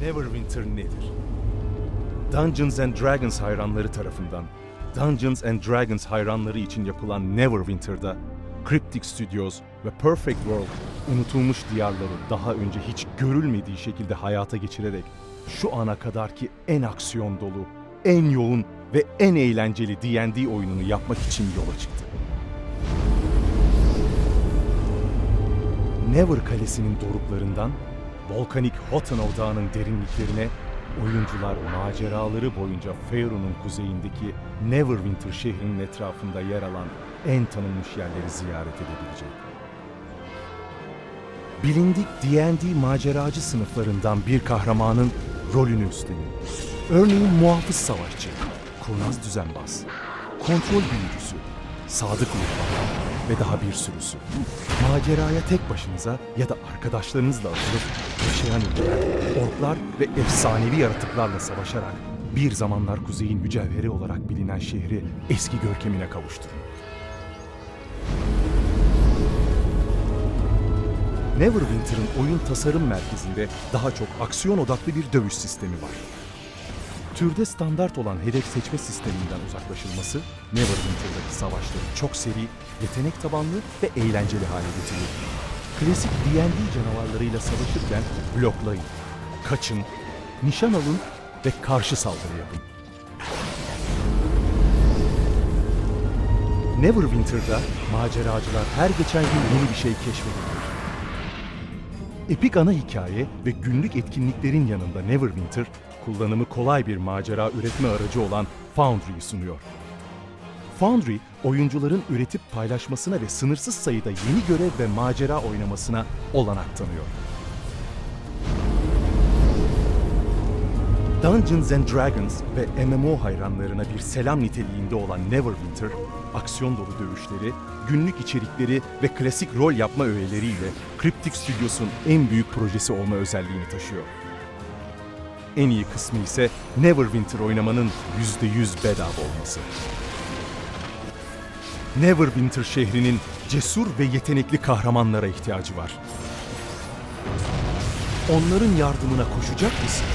Neverwinter nedir? Dungeons and Dragons hayranları tarafından Dungeons and Dragons hayranları için yapılan Neverwinter'da Cryptic Studios ve Perfect World unutulmuş diyarları daha önce hiç görülmediği şekilde hayata geçirerek şu ana kadarki en aksiyon dolu, en yoğun ve en eğlenceli D&D oyununu yapmak için yola çıktı. Never Kalesi'nin doruklarından volkanik Hotenov Dağı'nın derinliklerine oyuncular maceraları boyunca Faerun'un kuzeyindeki Neverwinter şehrinin etrafında yer alan en tanınmış yerleri ziyaret edebilecek. Bilindik D&D maceracı sınıflarından bir kahramanın rolünü üstleniyor. Örneğin muhafız savaşçı, kurnaz düzenbaz, kontrol büyücüsü, sadık ruhban ve daha bir sürüsü. Maceraya tek başınıza ya da arkadaşlarınızla atılıp yaşayan ünlüler, orklar ve efsanevi yaratıklarla savaşarak bir zamanlar kuzeyin mücevheri olarak bilinen şehri eski görkemine kavuşturun. Neverwinter'ın oyun tasarım merkezinde daha çok aksiyon odaklı bir dövüş sistemi var. Türde standart olan hedef seçme sisteminden uzaklaşılması, Neverwinter'daki savaşları çok seri, yetenek tabanlı ve eğlenceli hale getiriyor. Klasik D&D canavarlarıyla savaşırken bloklayın, kaçın, nişan alın ve karşı saldırı yapın. Neverwinter'da maceracılar her geçen gün yeni bir şey keşfediyor. Epik ana hikaye ve günlük etkinliklerin yanında Neverwinter, kullanımı kolay bir macera üretme aracı olan Foundry'yi sunuyor. Foundry, oyuncuların üretip paylaşmasına ve sınırsız sayıda yeni görev ve macera oynamasına olanak tanıyor. Dungeons and Dragons ve MMO hayranlarına bir selam niteliğinde olan Neverwinter, aksiyon dolu dövüşleri, günlük içerikleri ve klasik rol yapma öğeleriyle Cryptic Studios'un en büyük projesi olma özelliğini taşıyor. En iyi kısmı ise Neverwinter oynamanın %100 bedava olması. Neverwinter şehrinin cesur ve yetenekli kahramanlara ihtiyacı var. Onların yardımına koşacak mısın?